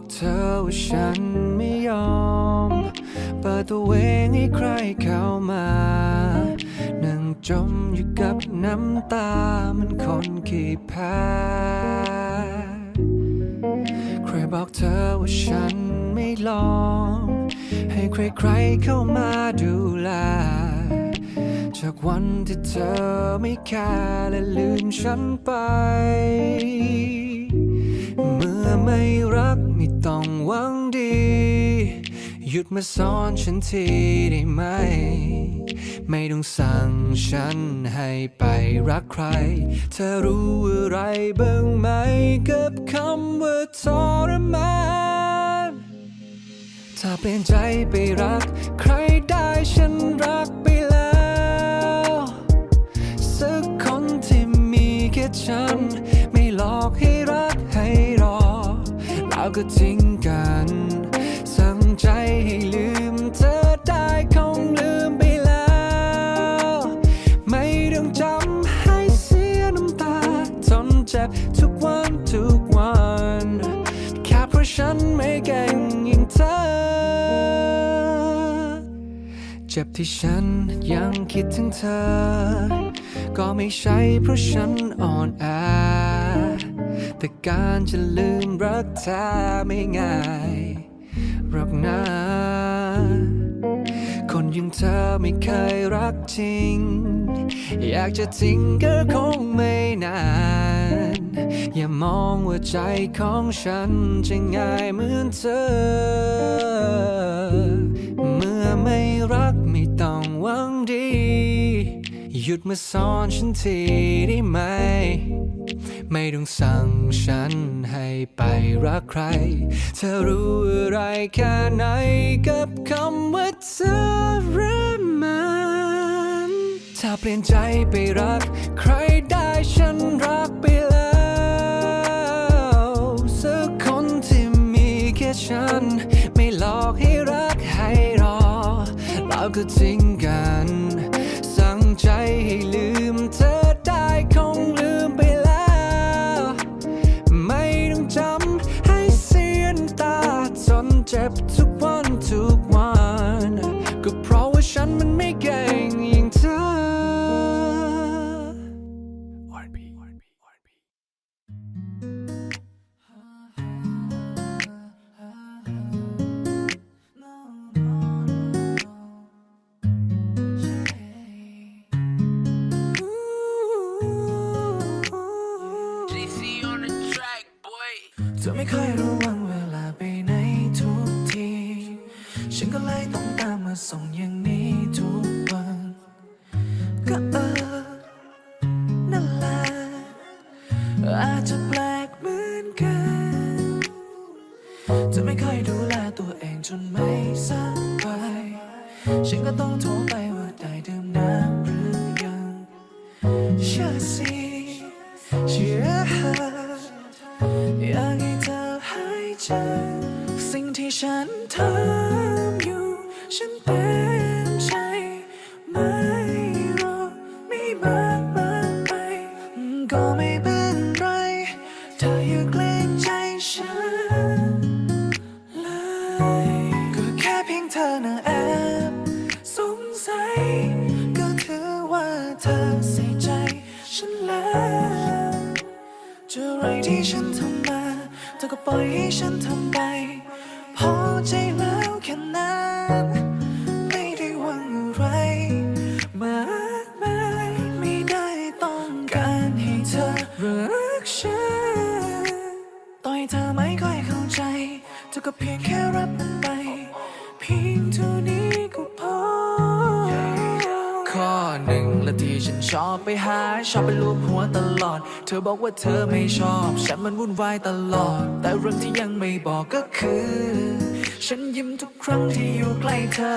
บอกเธอว่าฉันไม่ยอม เปิดตัวเองให้ใครเข้ามา นั่งจมอยู่กับน้ำตามันคนขี้แพ้ใครบอกเธอว่าฉันไม่ลอง ให้ใครๆเข้ามาดูแลจากวันที่เธอไม่แคร์และลืมฉันไป เมื่อไม่รัก หวังดี หยุดมาสอนฉันทีได้ไหม ไม่ต้องสั่งฉันให้ไปรักใคร เธอรู้อะไรบ้างไหมกับคำว่าทรมานถ้าเปลี่ยนใจไปรัก ใครได้ฉันรักไปแล้ว สักคนที่มีแค่ฉัน ไม่หลอกให้รักให้รอ แล้วก็ทิ้งกันสั่ง เจ็บที่ฉันยังคิดถึงเธอ ก็ไม่ใช่เพราะฉันอ่อนแอ แต่การจะลืมรักเธอไม่ง่ายหรอกนะ คนอยังเธอไม่เคยรักจริง อยากจะทิ้งก็คงไม่นาน อย่ามองว่าใจของฉันจะง่ายเหมือนเธอ ยุดมาสอนฉันทีได้ไหม ไม่ต้องสั่งฉันให้ไปรักใคร เธอรู้อะไรแค่ไหนกับคำว่าเธอรักมันถ้าเปลี่ยนใจไปรัก ใครได้ฉันรักไปแล้วสักคนที่มีแค่ฉัน ไม่หลอกให้รักให้รอแล้วก็ทิ้ง ฉันก็เลยต้องตามมาส่งอย่างนี้ทุกวันก็เออนั่นแหละอาจจะแปลกเหมือนกันจะไม่ค่อยดูแลตัวเองจนไม่สบายฉันก็ต้องโทรไปว่า จะอะไรที่ฉันทำมาเธอก็ปล่อยให้ฉันทำไป พอใจแล้วแค่นั้นไม่ได้หวังอะไรมากมายไม่ได้ต้องการให้เธอรักฉันต่อให้เธอไม่ค่อยเข้าใจเธอก็เพียงแค่รับมันไป เพียงเท่านี้ ฉันชอบไปหาชอบไปลูบหัวตลอด เธอบอกว่าเธอไม่ชอบ ฉันมันวุ่นวายตลอด แต่เรื่องที่ยังไม่บอกก็คือ ฉันยิ้ม ครั้งที่อยู่ใกล้เธอ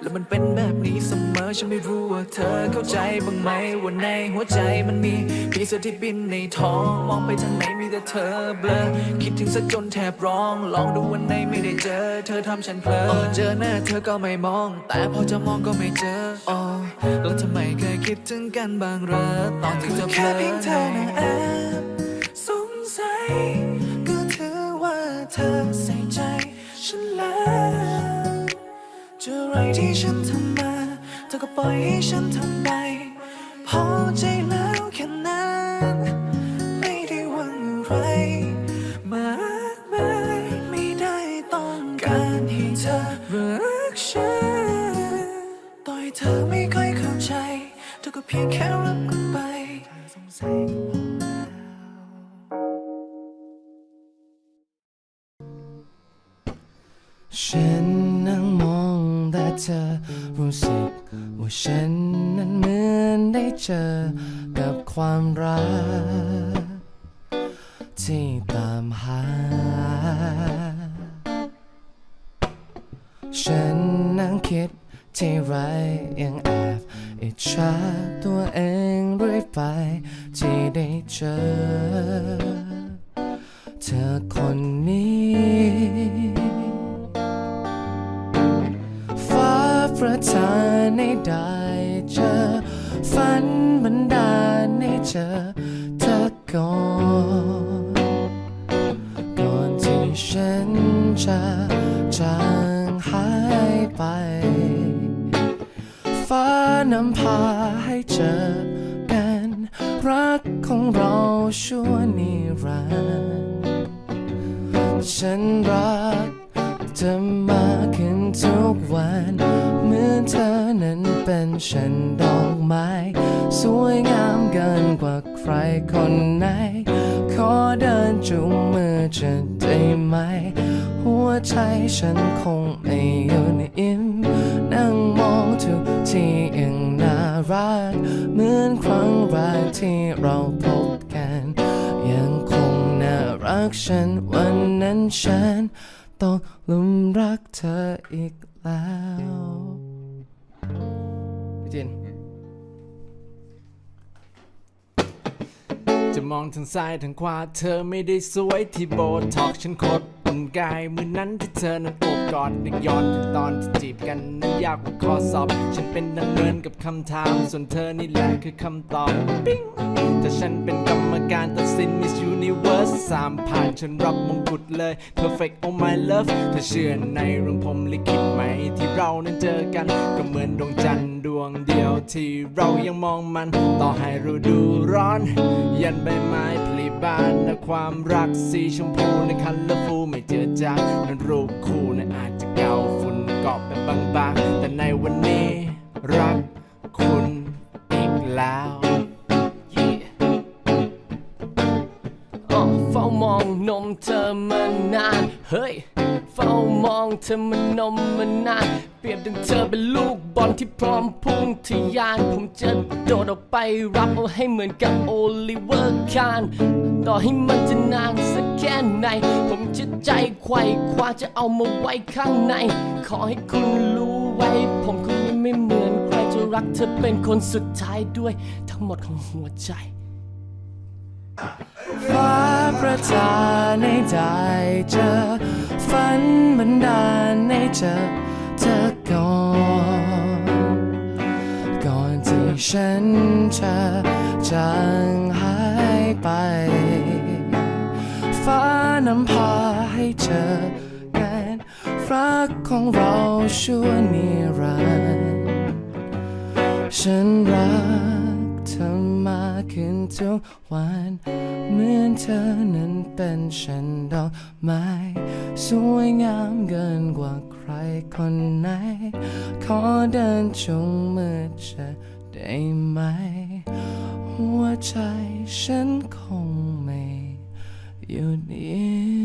แล้วมันเป็นแบบนี้เสมอ ฉันไม่รู้ว่าเธอเข้าใจบ้างไหมว่าในหัวใจมันมีปีศาจที่บินในท้อง มองไปทางไหนมีแต่เธอเบลอ คิดถึงซะจนแทบร้อง ลองดูวันไหนไม่ได้เจอ เธอทำฉันเพลอเจอหน้าเธอก็ไม่มอง แต่พอจะมองก็ไม่เจออ๋อแล้วทำไมเคยคิดถึงกันบ้างเหรอตอนที่เธอเพลอแค่เพียงเธอนะแอบสงสัยก็ถือว่าเธอใส่ใจฉันแล้ว จะไรที่ฉันทำมาเธอก็ปล่อยให้ฉันทำไปพอใจแล้วแค่นั้นไม่ได้หวังอะไรมากมายไม่ได้ต้องการให้เธอรักฉันต่อยเธอไม่ค่อยเข้าใจเธอก็เพียงแค่รับกันไปสงสัยก็พอแล้วฉันนั่งม เธอรู้สึกว่าฉันนั้นเหมือนได้เจอกับความรัก ที่ตามหา ฉันนั่งคิดที่ไรยังแอบอิจฉาตัวเองเรื่อยไปที่ได้เจอ เธอคนนี้ ประทานให้ได้เจอ ฝันบันดาลให้เจอเธอก่อน ก่อนที่ฉันจะจางหายไป ฟ้านำพาให้เจอกัน รักของเราชั่วนิรันดร์ฉันรักเธอมาก ทุกวันเหมือนเธอนั้นเป็นฉันดอกไม้ สวยงามเกินกว่าใครคนไหน ขอเดินจูงมือจะได้ไหม หัวใจฉันคงไม่อยู่ในอิ่มนั่งมองทุกที่ยังน่ารัก เหมือนครั้งแรกที่เราพบกัน ยังคงน่ารักฉันวันนั้นฉัน ตกหลุมรักเธออีกแล้ว พี่จิน จะมองทางซ้ายทางขวาเธอไม่ได้สวยที่โบท็อกฉันโคตรอุ่นกายมือนั้นที่เธอนั้นโอบกอดนึกย้อนถึงตอนที่จีบกันนั้นยากกว่าข้อสอบ ฉันเป็นดังเนินกับคำถาม ส่วนเธอนี่แหละคือคำตอบปิ๊งแต่ฉันเป็นกรรมการตัดสิน Miss Universe สามผ่านฉันรับมงกุฎเลย Perfect oh my love เธอเชื่อในเรื่องผมลิขิตไหมที่เรานั้นเจอกันก็เหมือนดวงจันทร์ วงเดียวที่เรายังมองมันต่อให้ฤดูร้อน ยันใบไม้ผลิบานและความรักสีชมพูในคันละฟูไม่เจือจางนั้นรูปคู่นั้นอาจจะเก่าฝุ่นเกาะเป็นบางๆ แต่ในวันนี้รักคุณอีกแล้วอ้อเฝ้ามองนมเธอมานานเฮ้ย มองเธอมันนมมานาน เปรียบดังเธอเป็นลูกบอลที่พร้อมพุ่งทะยาน ผมจะโดดออกไปรับเอาให้เหมือนกับโอลิเวอร์คานต่อให้มันจะนานสักแค่ไหน ผมจะใจไขว่คว้าจะเอามาไว้ข้างใน ขอให้คุณรู้ไว้ ผมคนนี้ไม่เหมือนใครจะรักเธอเป็นคนสุดท้ายด้วย ทั้งหมดของหัวใจฟ้าประทานให้ได้เจอ ฝันบันดาลให้เจอเธอก่อน ก่อนที่ฉันจะจางหายไป ฟ้านำพาให้เจอกันรักของเราชั่วนิรันดร์ฉันรัก เธอมากขึ้นทุกวันเหมือนเธอนั้นเป็นฉันดอกไม้สวยงามเกินกว่าใครคนไหน ขอเดินจูงมือเธอได้ไหม หัวใจฉันคงไม่หยุดยิ้